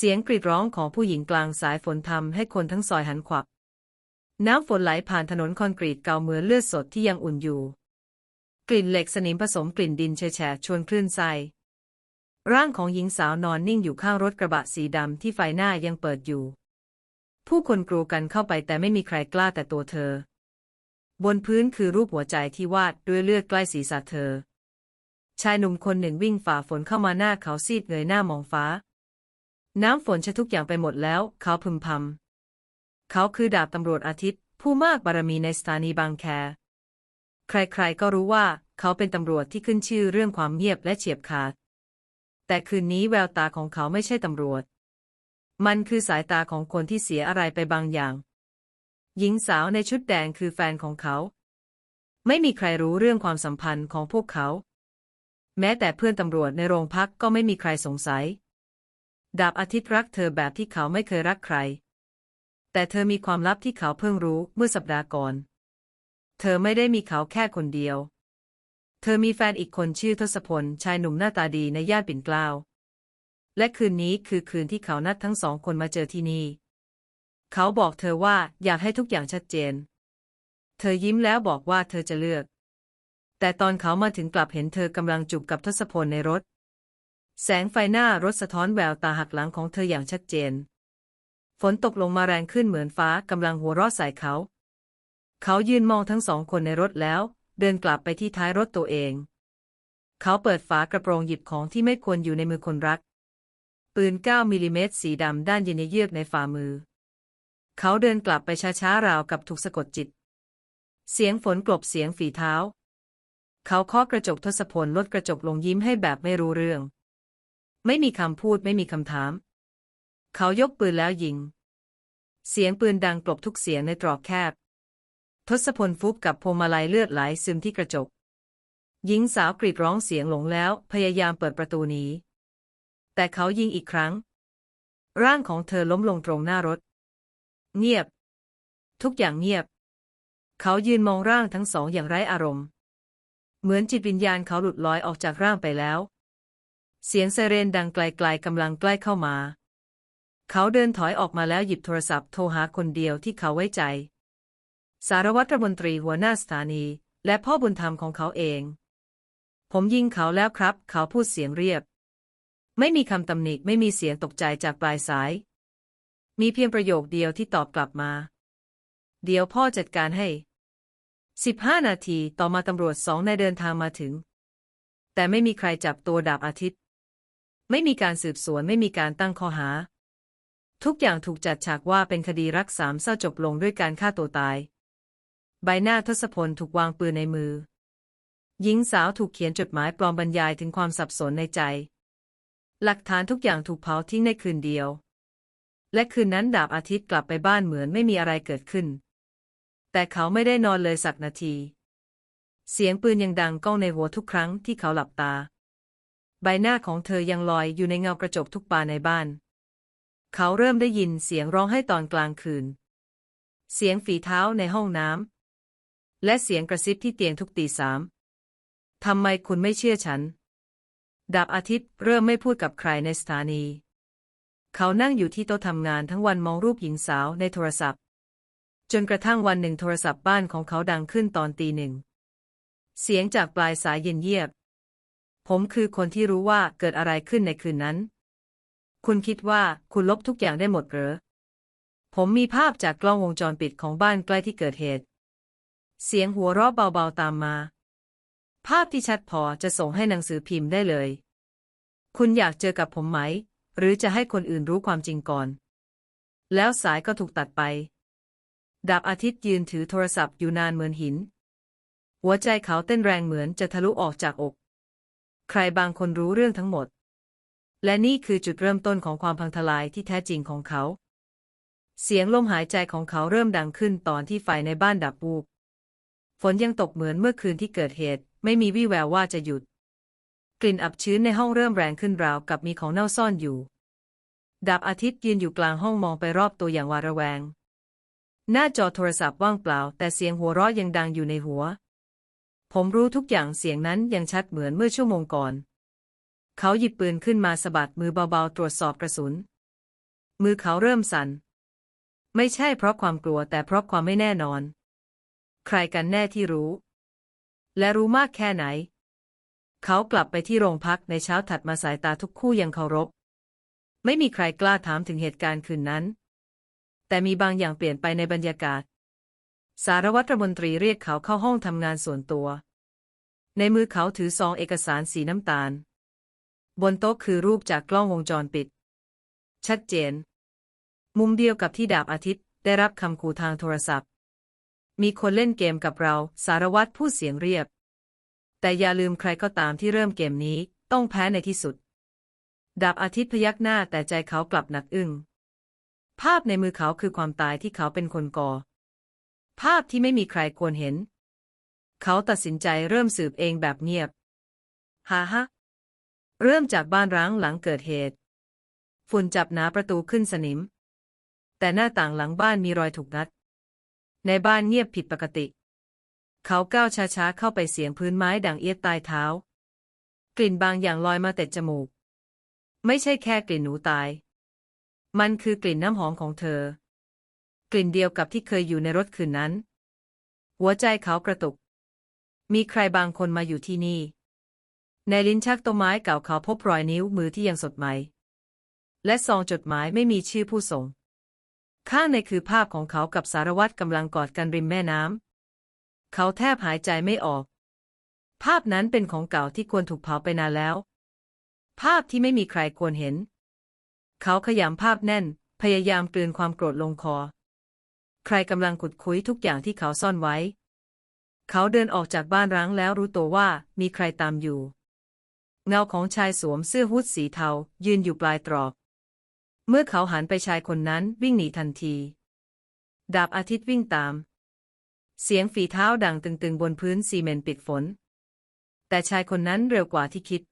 เสียงกรีดร้องของผู้หญิงกลางสายฝนทำให้คนทั้งซอยหันขวับ น้ำฝนไหลผ่านถนนคอนกรีตเก่าเหมือนเลือดสดที่ยังอุ่นอยู่ กลิ่นเหล็กสนิมผสมกลิ่นดินเฉแฉะชวนคลื่นไส้ร่างของหญิงสาวนอนนิ่งอยู่ข้างรถกระบะสีดำที่ไฟหน้ายังเปิดอยู่ ผู้คนกรูกันเข้าไปแต่ไม่มีใครกล้าแต่ตัวเธอ บนพื้นคือรูปหัวใจที่วาดด้วยเลือดใกล้ศีรษะเธอ ชายหนุ่มคนหนึ่งวิ่งฝ่าฝนเข้ามาหน้าเขาซีดเงยหน้ามองฟ้า น้ำฝนชะทุกอย่างไปหมดแล้ว เขาพึมพำ เขาคือดาบตำรวจอาทิตย์ ผู้มากบารมีในสถานีบางแค ใครๆก็รู้ว่าเขาเป็นตำรวจที่ขึ้นชื่อเรื่องความเงียบและเฉียบขาด แต่คืนนี้แววตาของเขาไม่ใช่ตำรวจ มันคือสายตาของคนที่เสียอะไรไปบางอย่าง หญิงสาวในชุดแดงคือแฟนของเขา ไม่มีใครรู้เรื่องความสัมพันธ์ของพวกเขา แม้แต่เพื่อนตำรวจในโรงพักก็ไม่มีใครสงสัย ดาบอาทิตย์รักเธอแบบที่เขาไม่เคยรักใคร แต่เธอมีความลับที่เขาเพิ่งรู้เมื่อสัปดาห์ก่อน เธอไม่ได้มีเขาแค่คนเดียว เธอมีแฟนอีกคนชื่อทศพล ชายหนุ่มหน้าตาดีในย่านปิ่นเกล้า และคืนนี้คือคืนที่เขานัดทั้งสองคนมาเจอที่นี่ เขาบอกเธอว่าอยากให้ทุกอย่างชัดเจน เธอยิ้มแล้วบอกว่าเธอจะเลือก แต่ตอนเขามาถึงกลับเห็นเธอกำลังจูบกับทศพลในรถ แสงไฟหน้ารถสะท้อนแววตาหักหลังของเธออย่างชัดเจน ฝนตกลงมาแรงขึ้นเหมือนฟ้ากำลังหัวเราะใส่เขา เขายืนมองทั้งสองคนในรถแล้ว เดินกลับไปที่ท้ายรถตัวเอง เขาเปิดฝากระโปรงหยิบของที่ไม่ควรอยู่ในมือคนรัก ปืน 9มิลลิเมตรสีดำด้านเย็นเยือกในฝ่ามือ เขาเดินกลับไปช้าๆราวกับถูกสะกดจิต เสียงฝนกลบเสียงฝีเท้า เขาเคาะกระจกทศพลลดกระจกลงยิ้มให้แบบไม่รู้เรื่อง ไม่มีคำพูดไม่มีคำถาม เขายกปืนแล้วยิง เสียงปืนดังกลบทุกเสียงในตรอกแคบ ทศพลฟุบกับพวงมาลัยเลือดไหลซึมที่กระจก หญิงสาวกรีดร้องเสียงหลงแล้วพยายามเปิดประตูหนีแต่เขายิงอีกครั้ง ร่างของเธอล้มลงตรงหน้ารถ เงียบ ทุกอย่างเงียบ เขายืนมองร่างทั้งสองอย่างไร้อารมณ์ เหมือนจิตวิญญาณเขาหลุดลอยออกจากร่างไปแล้ว เสียงไซเรนดังไกลๆกำลังใกล้เข้ามา เขาเดินถอยออกมาแล้วหยิบโทรศัพท์โทรหาคนเดียวที่เขาไว้ใจ สารวัตรมนตรีหัวหน้าสถานี และพ่อบุญธรรมของเขาเอง ผมยิงเขาแล้วครับ เขาพูดเสียงเรียบ ไม่มีคำตำหนิไม่มีเสียงตกใจจากปลายสาย มีเพียงประโยคเดียวที่ตอบกลับมา เดี๋ยวพ่อจัดการให้สิบห้านาทีต่อมาตำรวจสองนายเดินทางมาถึง แต่ไม่มีใครจับตัวดาบอาทิตย์ ไม่มีการสืบสวนไม่มีการตั้งข้อหา ทุกอย่างถูกจัดฉากว่าเป็นคดีรักสามเศร้าจบลงด้วยการฆ่าตัวตาย ใบหน้าทศพลถูกวางปืนในมือ หญิงสาวถูกเขียนจดหมายปลอมบรรยายถึงความสับสนในใจ หลักฐานทุกอย่างถูกเผาทิ้งในคืนเดียว และคืนนั้นดาบอาทิตย์กลับไปบ้านเหมือนไม่มีอะไรเกิดขึ้น แต่เขาไม่ได้นอนเลยสักนาที เสียงปืนยังดังก้องในหัวทุกครั้งที่เขาหลับตา ใบหน้าของเธอยังลอยอยู่ในเงากระจกทุกบานในบ้าน เขาเริ่มได้ยินเสียงร้องให้ตอนกลางคืน เสียงฝีเท้าในห้องน้ำและเสียงกระซิบที่เตียงทุกตีสามทำไมคุณไม่เชื่อฉัน ดาบอาทิตย์เริ่มไม่พูดกับใครในสถานี เขานั่งอยู่ที่โต๊ะทำงานทั้งวันมองรูปหญิงสาวในโทรศัพท์ จนกระทั่งวันหนึ่งโทรศัพท์บ้านของเขาดังขึ้นตอนตีหนึ่ง เสียงจากปลายสายเย็นเยียบ ผมคือคนที่รู้ว่าเกิดอะไรขึ้นในคืนนั้น คุณคิดว่าคุณลบทุกอย่างได้หมดหรือผมมีภาพจากกล้องวงจรปิดของบ้านใกล้ที่เกิดเหตุ เสียงหัวเราะเบาๆตามมา ภาพที่ชัดพอจะส่งให้หนังสือพิมพ์ได้เลย คุณอยากเจอกับผมไหม หรือจะให้คนอื่นรู้ความจริงก่อน แล้วสายก็ถูกตัดไป ดาบอาทิตย์ยืนถือโทรศัพท์อยู่นานเหมือนหิน หัวใจเขาเต้นแรงเหมือนจะทะลุออกจากอก ใครบางคนรู้เรื่องทั้งหมด และนี่คือจุดเริ่มต้นของความพังทลายที่แท้จริงของเขา เสียงลมหายใจของเขาเริ่มดังขึ้นตอนที่ไฟในบ้านดับวูบฝนยังตกเหมือนเมื่อคืนที่เกิดเหตุ ไม่มีวี่แววว่าจะหยุด กลิ่นอับชื้นในห้องเริ่มแรงขึ้นราวกับมีของเน่าซ่อนอยู่ ดาบอาทิตย์ยืนอยู่กลางห้องมองไปรอบตัวอย่างหวาดระแวง หน้าจอโทรศัพท์ว่างเปล่า แต่เสียงหัวเราะยังดังอยู่ในหัว ผมรู้ทุกอย่างเสียงนั้นยังชัดเหมือนเมื่อชั่วโมงก่อน เขาหยิบปืนขึ้นมาสะบัดมือเบาๆ ตรวจสอบกระสุน มือเขาเริ่มสั่น ไม่ใช่เพราะความกลัวแต่เพราะความไม่แน่นอน ใครกันแน่ที่รู้ และรู้มากแค่ไหน เขากลับไปที่โรงพักในเช้าถัดมาสายตาทุกคู่ยังเคารพ ไม่มีใครกล้าถามถึงเหตุการณ์คืนนั้น แต่มีบางอย่างเปลี่ยนไปในบรรยากาศ สารวัตรมนตรีเรียกเขาเข้าห้องทำงานส่วนตัว ในมือเขาถือซองเอกสารสีน้ำตาล บนโต๊ะคือรูปจากกล้องวงจรปิด ชัดเจน มุมเดียวกับที่ดาบอาทิตย์ได้รับคำขู่ทางโทรศัพท์ มีคนเล่นเกมกับเรา สารวัตรพูดเสียงเรียบ แต่อย่าลืมใครก็ตามที่เริ่มเกมนี้ต้องแพ้ในที่สุด ดาบอาทิตย์พยักหน้าแต่ใจเขากลับหนักอึ้งภาพในมือเขาคือความตายที่เขาเป็นคนก่อ ภาพที่ไม่มีใครควรเห็น เขาตัดสินใจเริ่มสืบเองแบบเงียบฮ่าฮะเริ่มจากบ้านร้างหลังเกิดเหตุ ฝุ่นจับหนาประตูขึ้นสนิม แต่หน้าต่างหลังบ้านมีรอยถูกงัด ในบ้านเงียบผิดปกติ เขาก้าวช้าๆเข้าไปเสียงพื้นไม้ดังเอียดใต้เท้า กลิ่นบางอย่างลอยมาเตะจมูก ไม่ใช่แค่กลิ่นหนูตาย มันคือกลิ่นน้ำหอมของเธอ กลิ่นเดียวกับที่เคยอยู่ในรถคืนนั้น หัวใจเขากระตุก มีใครบางคนมาอยู่ที่นี่ ในลิ้นชักต้นไม้เก่าเขาพบรอยนิ้วมือที่ยังสดใหม่ และซองจดหมายไม่มีชื่อผู้ส่ง ข้างในคือภาพของเขากับสารวัตรกำลังกอดกันริมแม่น้ำ เขาแทบหายใจไม่ออก ภาพนั้นเป็นของเก่าที่ควรถูกเผาไปนานแล้ว ภาพที่ไม่มีใครควรเห็น เขาขยำภาพแน่น พยายามกลืนความโกรธลงคอ ใครกำลังขุดคุยทุกอย่างที่เขาซ่อนไว้ เขาเดินออกจากบ้านร้างแล้วรู้ตัวว่ามีใครตามอยู่ เงาของชายสวมเสื้อฮู้ดสีเทา ยืนอยู่ปลายตรอก เมื่อเขาหันไปชายคนนั้นวิ่งหนีทันที ดาบอาทิตย์วิ่งตาม เสียงฝีเท้าดังตึงๆบนพื้นซีเมนต์ปิดฝน แต่ชายคนนั้นเร็วกว่าที่คิด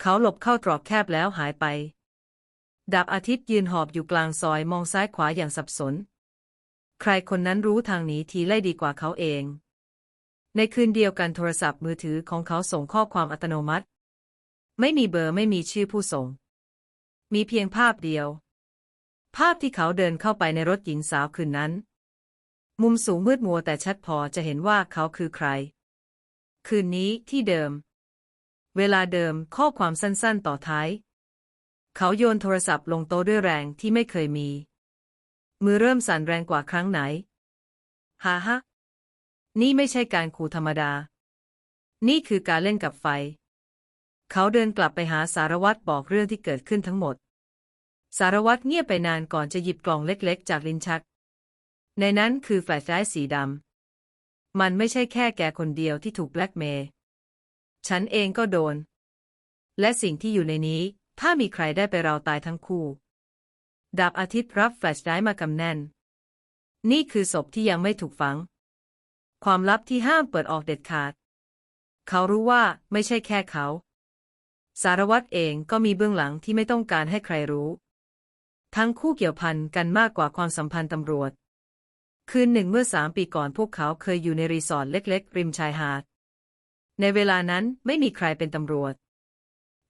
เขาหลบเข้าตรอกแคบแล้วหายไปดาบอาทิตย์ยืนหอบอยู่กลางซอยมองซ้ายขวาอย่างสับสน ใครคนนั้นรู้ทางหนีทีไล่ดีกว่าเขาเอง ในคืนเดียวกันโทรศัพท์มือถือของเขาส่งข้อความอัตโนมัติ ไม่มีเบอร์ไม่มีชื่อผู้ส่ง มีเพียงภาพเดียว ภาพที่เขาเดินเข้าไปในรถหญิงสาวคืนนั้น มุมสูงมืดมัวแต่ชัดพอจะเห็นว่าเขาคือใคร คืนนี้ที่เดิม เวลาเดิมข้อความสั้นๆต่อท้าย เขาโยนโทรศัพท์ลงโต๊ะด้วยแรงที่ไม่เคยมี มือเริ่มสั่นแรงกว่าครั้งไหนฮ่าฮะนี่ไม่ใช่การขู่ธรรมดา นี่คือการเล่นกับไฟ เขาเดินกลับไปหาสารวัตรบอกเรื่องที่เกิดขึ้นทั้งหมด สารวัตรเงียบไปนานก่อนจะหยิบกล่องเล็กๆ จากลิ้นชัก ในนั้นคือแฟลชไดรฟ์สีดำ มันไม่ใช่แค่แกคนเดียวที่ถูกแบล็กเมย์ ฉันเองก็โดน และสิ่งที่อยู่ในนี้ ถ้ามีใครได้ไปเราตายทั้งคู่ ดาบอาทิตย์รับแฟลชไดรฟ์มากำแน่น นี่คือศพที่ยังไม่ถูกฝัง ความลับที่ห้ามเปิดออกเด็ดขาด เขารู้ว่าไม่ใช่แค่เขา สารวัตรเองก็มีเบื้องหลังที่ไม่ต้องการให้ใครรู้ ทั้งคู่เกี่ยวพันกันมากกว่าความสัมพันธ์ตำรวจ คืนหนึ่งเมื่อสามปีก่อนพวกเขาเคยอยู่ในรีสอร์ทเล็กๆ ริมชายหาด ในเวลานั้นไม่มีใครเป็นตำรวจ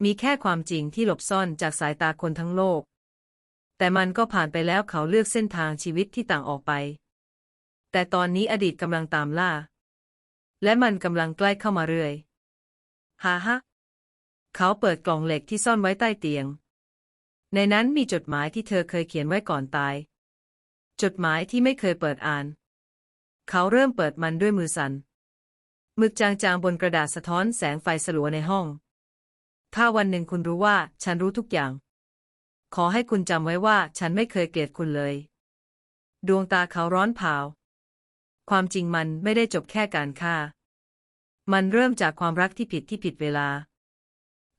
มีแค่ความจริงที่หลบซ่อนจากสายตาคนทั้งโลก แต่มันก็ผ่านไปแล้วเขาเลือกเส้นทางชีวิตที่ต่างออกไป แต่ตอนนี้อดีตกำลังตามล่า และมันกำลังใกล้เข้ามาเรื่อยฮ่าฮะเขาเปิดกล่องเหล็กที่ซ่อนไว้ใต้เตียง ในนั้นมีจดหมายที่เธอเคยเขียนไว้ก่อนตาย จดหมายที่ไม่เคยเปิดอ่าน เขาเริ่มเปิดมันด้วยมือสัน่นมึกจางๆบนกระดาษสะท้อนแสงไฟสลัวในห้อง ถ้าวันหนึ่งคุณรู้ว่าฉันรู้ทุกอย่าง ขอให้คุณจำไว้ว่าฉันไม่เคยเกลียดคุณเลย ดวงตาเขาร้อนเผา ความจริงมันไม่ได้จบแค่การฆ่า มันเริ่มจากความรักที่ผิดที่ผิดเวลา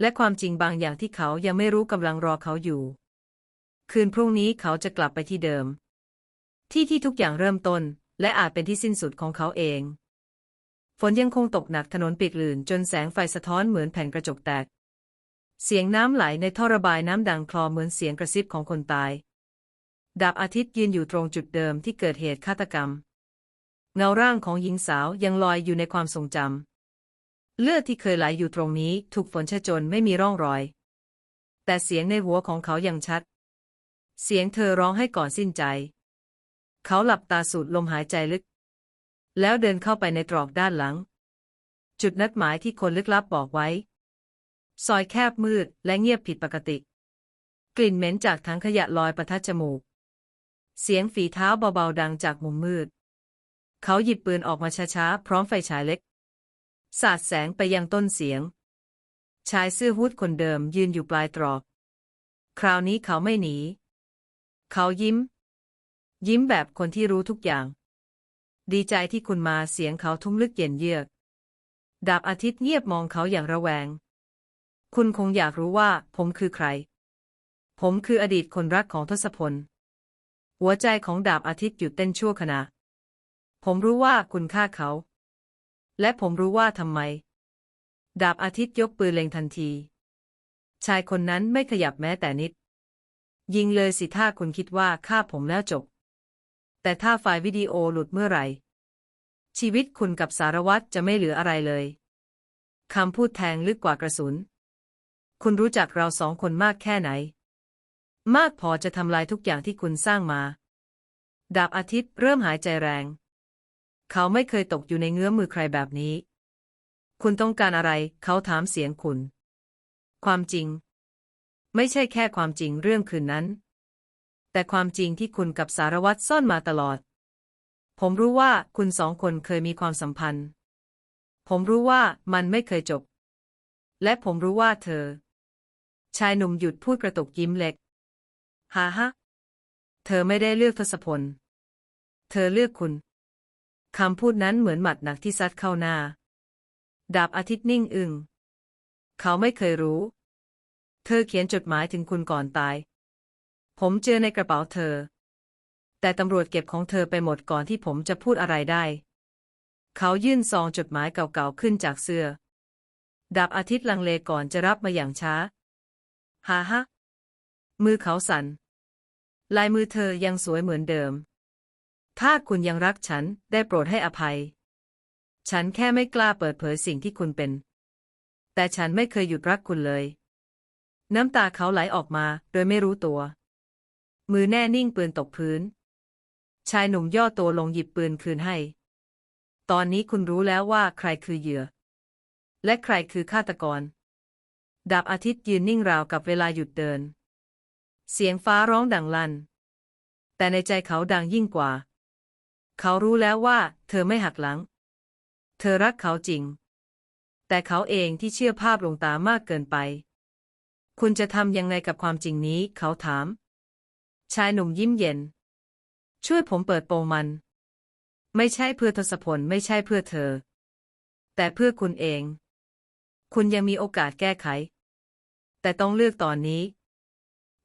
และความจริงบางอย่างที่เขายังไม่รู้กำลังรอเขาอยู่ คืนพรุ่งนี้เขาจะกลับไปที่เดิม ที่ที่ทุกอย่างเริ่มต้น และอาจเป็นที่สิ้นสุดของเขาเอง ฝนยังคงตกหนักถนนปิดลื่นจนแสงไฟสะท้อนเหมือนแผ่นกระจกแตก เสียงน้ำไหลในท่อระบายน้ำดังคลอเหมือนเสียงกระซิบของคนตาย ดาบอาทิตย์ยืนอยู่ตรงจุดเดิมที่เกิดเหตุฆาตกรรม เงาร่างของหญิงสาวยังลอยอยู่ในความทรงจำ เลือดที่เคยไหลอยู่ตรงนี้ถูกฝนชะจนไม่มีร่องรอย แต่เสียงในหัวของเขายังชัด เสียงเธอร้องให้ก่อนสิ้นใจ เขาหลับตาสูดลมหายใจลึก แล้วเดินเข้าไปในตรอกด้านหลัง จุดนัดหมายที่คนลึกลับบอกไว้ ซอยแคบมืดและเงียบผิดปกติ กลิ่นเหม็นจากถังขยะลอยประทัดจมูก เสียงฝีเท้าเบาๆดังจากมุมมืด เขาหยิบปืนออกมาช้าๆ พร้อมไฟฉายเล็ก สาดแสงไปยังต้นเสียง ชายเสื้อฮู้ดคนเดิมยืนอยู่ปลายตรอก คราวนี้เขาไม่หนี เขายิ้ม ยิ้มแบบคนที่รู้ทุกอย่าง ดีใจที่คุณมาเสียงเขาทุ้มลึกเย็นเยือก ดาบอาทิตย์เงียบมองเขาอย่างระแวง คุณคงอยากรู้ว่าผมคือใคร ผมคืออดีตคนรักของทศพล หัวใจของดาบอาทิตย์หยุดเต้นชั่วขณะ ผมรู้ว่าคุณฆ่าเขา และผมรู้ว่าทำไม ดาบอาทิตย์ยกปืนเล็งทันที ชายคนนั้นไม่ขยับแม้แต่นิด ยิงเลยสิถ้าคุณคิดว่าฆ่าผมแล้วจบ แต่ถ้าไฟล์วิดีโอหลุดเมื่อไหร่ ชีวิตคุณกับสารวัตรจะไม่เหลืออะไรเลยคำพูดแทงลึกกว่ากระสุน คุณรู้จักเราสองคนมากแค่ไหน มากพอจะทำลายทุกอย่างที่คุณสร้างมา ดาบอาทิตย์เริ่มหายใจแรง เขาไม่เคยตกอยู่ในเงื้อมือใครแบบนี้ คุณต้องการอะไร เขาถามเสียงคุณ ความจริง ไม่ใช่แค่ความจริงเรื่องคืนนั้น แต่ความจริงที่คุณกับสารวัตรซ่อนมาตลอด ผมรู้ว่าคุณสองคนเคยมีความสัมพันธ์ ผมรู้ว่ามันไม่เคยจบ และผมรู้ว่าเธอ ชายหนุ่มหยุดพูดกระตุกยิ้มเล็กฮ่าฮะ เธอไม่ได้เลือกทศพล เธอเลือกคุณ คำพูดนั้นเหมือนหมัดหนักที่ซัดเข้าหน้า ดาบอาทิตย์นิ่งอึง้งเขาไม่เคยรู้ เธอเขียนจดหมายถึงคุณก่อนตาย ผมเจอในกระเป๋าเธอ แต่ตำรวจเก็บของเธอไปหมดก่อนที่ผมจะพูดอะไรได้ เขายื่นซองจดหมายเก่าๆขึ้นจากเสื้อ ดาบอาทิตย์ลังเลก่อนจะรับมาอย่างช้า ฮ่าฮะมือเขาสัน่น ลายมือเธอยังสวยเหมือนเดิม ถ้าคุณยังรักฉันได้โปรดให้อภัย ฉันแค่ไม่กล้าเปิดเผยสิ่งที่คุณเป็น แต่ฉันไม่เคยหยุดรักคุณเลย น้ำตาเขาไหลออกมาโดยไม่รู้ตัว มือแน่นิ่งปืนตกพื้น ชายหนุ่มย่อตัวลงหยิบปืนคืนให้ ตอนนี้คุณรู้แล้วว่าใครคือเหยื่อ และใครคือฆาตกร ดาบอาทิตย์ยืนนิ่งราวกับเวลาหยุดเดิน เสียงฟ้าร้องดังลั่นแต่ในใจเขาดังยิ่งกว่า เขารู้แล้วว่า เธอไม่หักหลัง เธอรักเขาจริง แต่เขาเองที่เชื่อภาพลวงตามากเกินไป คุณจะทำยังไงกับความจริงนี้ เขาถาม ชายหนุ่มยิ้มเย็น ช่วยผมเปิดโปงมัน ไม่ใช่เพื่อทศพลไม่ใช่เพื่อเธอ แต่เพื่อคุณเองคุณยังมีโอกาสแก้ไข แต่ต้องเลือกตอนนี้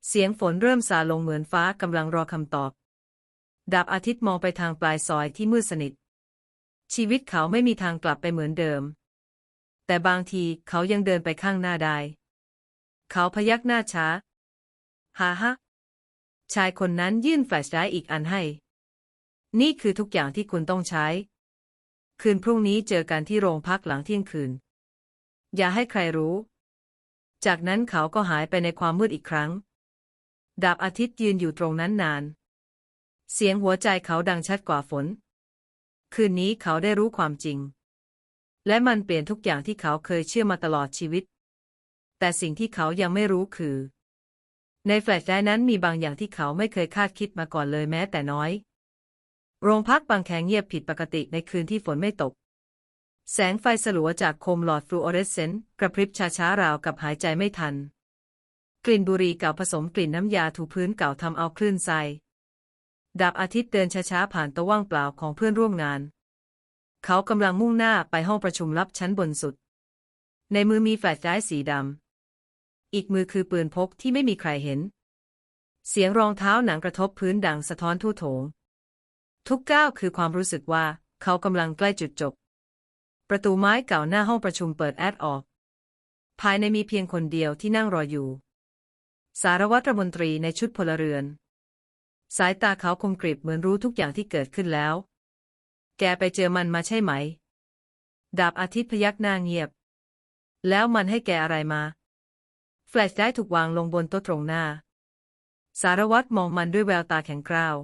เสียงฝนเริ่มซาลงเหมือนฟ้ากำลังรอคำตอบ ดาบอาทิตย์มองไปทางปลายซอยที่มืดสนิท ชีวิตเขาไม่มีทางกลับไปเหมือนเดิม แต่บางทีเขายังเดินไปข้างหน้าได้ เขาพยักหน้าช้าฮ่าฮะชายคนนั้นยื่นแฟลชไดร์อีกอันให้ นี่คือทุกอย่างที่คุณต้องใช้ คืนพรุ่งนี้เจอกันที่โรงพักหลังเที่ยงคืน อย่าให้ใครรู้ จากนั้นเขาก็หายไปในความมืดอีกครั้ง ดาบอาทิตย์ยืนอยู่ตรงนั้นนาน เสียงหัวใจเขาดังชัดกว่าฝน คืนนี้เขาได้รู้ความจริง และมันเปลี่ยนทุกอย่างที่เขาเคยเชื่อมาตลอดชีวิต แต่สิ่งที่เขายังไม่รู้คือ ในแฟลชไดนั้นมีบางอย่างที่เขาไม่เคยคาดคิดมาก่อนเลยแม้แต่น้อย โรงพักบางแคงเงียบผิดปกติในคืนที่ฝนไม่ตก แสงไฟสลัวจากโคมหลอดฟลูออเรสเซนต์กระพริบช้าๆราวกับหายใจไม่ทัน กลิ่นบุหรี่เก่าผสมกลิ่นน้ำยาถูพื้นเก่าทำเอาคลื่นไส้ดาบอาทิตย์เดินช้าๆผ่านตะว่างเปล่าของเพื่อนร่วมงาน เขากำลังมุ่งหน้าไปห้องประชุมลับชั้นบนสุด ในมือมีแฟลชไดร์สีดำ อีกมือคือปืนพกที่ไม่มีใครเห็น เสียงรองเท้าหนังกระทบพื้นดังสะท้อนทั่วโถง ทุกก้าวคือความรู้สึกว่าเขากำลังใกล้จุดจบ ประตูไม้เก่าหน้าห้องประชุมเปิดแอดออก ภายในมีเพียงคนเดียวที่นั่งรออยู่ สารวัตรมนตรีในชุดพลเรือน สายตาเขาคมกริบเหมือนรู้ทุกอย่างที่เกิดขึ้นแล้ว แกไปเจอมันมาใช่ไหม ดาบอาทิตย์พยักหน้าเงียบ แล้วมันให้แกอะไรมา แฟลชได้ถูกวางลงบนโต๊ะตรงหน้า สารวัตรมองมันด้วยแววตาแข็งกร้าว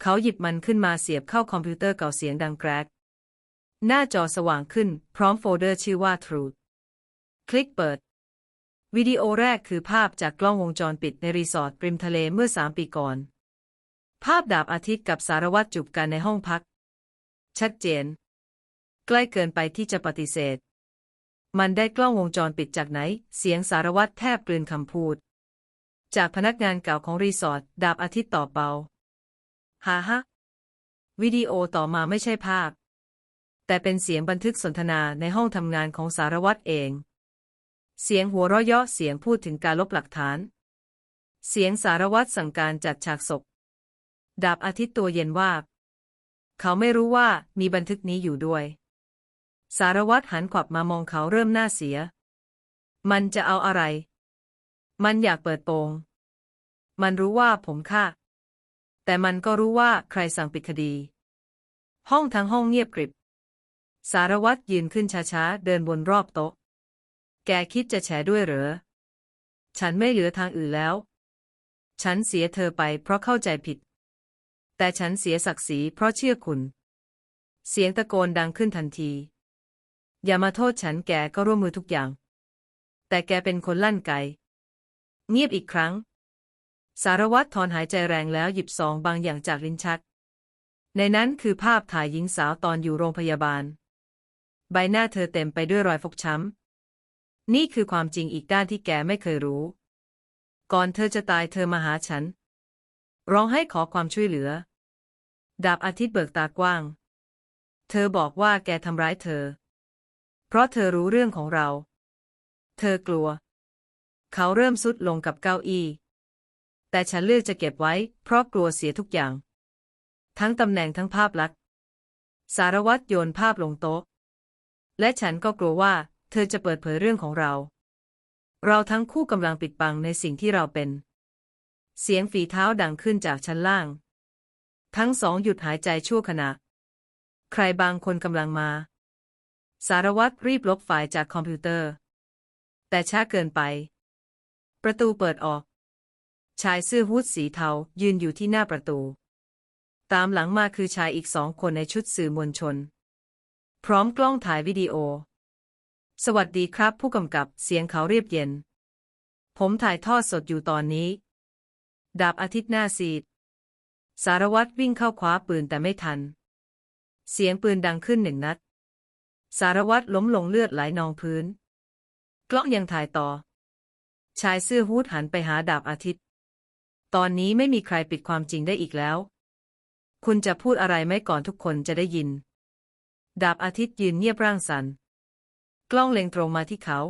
เขาหยิบมันขึ้นมาเสียบเข้าคอมพิวเตอร์เก่าเสียงดังแกรก หน้าจอสว่างขึ้น พร้อมโฟลเดอร์ชื่อว่า Truth คลิกเปิด วิดีโอแรกคือภาพจากกล้องวงจรปิดในรีสอร์ทริมทะเลเมื่อสามปีก่อน ภาพดาบอาทิตย์กับสารวัตรจูบกันในห้องพัก ชัดเจน ใกล้เกินไปที่จะปฏิเสธ มันได้กล้องวงจรปิดจากไหน เสียงสารวัตรแทบกลืนคำพูด จากพนักงานเก่าของรีสอร์ทดาบอาทิตย์ตอบเบาฮ่าฮะวิดีโอต่อมาไม่ใช่ภาพ แต่เป็นเสียงบันทึกสนทนาในห้องทำงานของสารวัตรเอง เสียงหัวเราะเยาะเสียงพูดถึงการลบหลักฐาน เสียงสารวัตรสั่งการจัดฉากศพ ดาบอาทิตย์ตัวเย็นว่า เขาไม่รู้ว่ามีบันทึกนี้อยู่ด้วย สารวัตรหันขวับมามองเขาเริ่มหน้าเสีย มันจะเอาอะไร มันอยากเปิดโปง มันรู้ว่าผมฆ่า แต่มันก็รู้ว่าใครสั่งปิดคดี ห้องทั้งห้องเงียบกริบ สารวัตรยืนขึ้นช้าๆ เดินวนรอบโต๊ะ แกคิดจะแฉด้วยเหรอ ฉันไม่เหลือทางอื่นแล้ว ฉันเสียเธอไปเพราะเข้าใจผิด แต่ฉันเสียศักดิ์ศรีเพราะเชื่อคุณ เสียงตะโกนดังขึ้นทันที อย่ามาโทษฉันแกก็ร่วมมือทุกอย่าง แต่แกเป็นคนลั่นไก เงียบอีกครั้ง สารวัตรถอนหายใจแรงแล้วหยิบซองบางอย่างจากลิ้นชัก ในนั้นคือภาพถ่ายหญิงสาวตอนอยู่โรงพยาบาล ใบหน้าเธอเต็มไปด้วยรอยฟกช้ำ นี่คือความจริงอีกด้านที่แกไม่เคยรู้ ก่อนเธอจะตายเธอมาหาฉัน ร้องให้ขอความช่วยเหลือ ดาบอาทิตย์เบิกตากว้าง เธอบอกว่าแกทำร้ายเธอ เพราะเธอรู้เรื่องของเรา เธอกลัว เขาเริ่มสุดลงกับเก้าอี้ แต่ฉันเลือกจะเก็บไว้ เพราะกลัวเสียทุกอย่าง ทั้งตำแหน่งทั้งภาพลักษณ์ สารวัตรโยนภาพลงโต๊ะ และฉันก็กลัวว่าเธอจะเปิดเผยเรื่องของเรา เราทั้งคู่กำลังปิดบังในสิ่งที่เราเป็น เสียงฝีเท้าดังขึ้นจากชั้นล่าง ทั้งสองหยุดหายใจชั่วขณะ ใครบางคนกำลังมา สารวัตรรีบลบไฟล์จากคอมพิวเตอร์ แต่ช้าเกินไป ประตูเปิดออก ชายเสื้อฮู้ดสีเทายืนอยู่ที่หน้าประตู ตามหลังมาคือชายอีกสองคนในชุดสื่อมวลชน พร้อมกล้องถ่ายวิดีโอ สวัสดีครับผู้กำกับเสียงเขาเรียบเย็น ผมถ่ายทอดสดอยู่ตอนนี้ ดาบอาทิตย์หน้าซีด สารวัตรวิ่งเข้าคว้าปืนแต่ไม่ทัน เสียงปืนดังขึ้นหนึ่งนัด สารวัตรล้มลงเลือดไหลนองพื้น กล้องยังถ่ายต่อ ชายเสื้อฮู้ดหันไปหาดาบอาทิตย์ ตอนนี้ไม่มีใครปิดความจริงได้อีกแล้ว คุณจะพูดอะไรไหมก่อนทุกคนจะได้ยิน ดาบอาทิตย์ยืนเงียบร่างสัน กล้องเล็งตรงมาที่เขา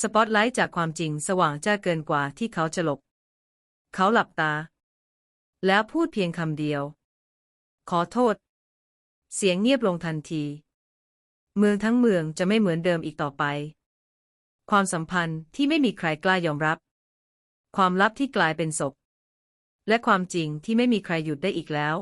สปอตไลท์จากความจริงสว่างจ้าเกินกว่าที่เขาจะหลบ เขาหลับตา แล้วพูดเพียงคำเดียว ขอโทษ เสียงเงียบลงทันที เมืองทั้งเมืองจะไม่เหมือนเดิมอีกต่อไป ความสัมพันธ์ที่ไม่มีใครกล้ายอมรับ ความลับที่กลายเป็นศพ และความจริงที่ไม่มีใครหยุดได้อีกแล้ว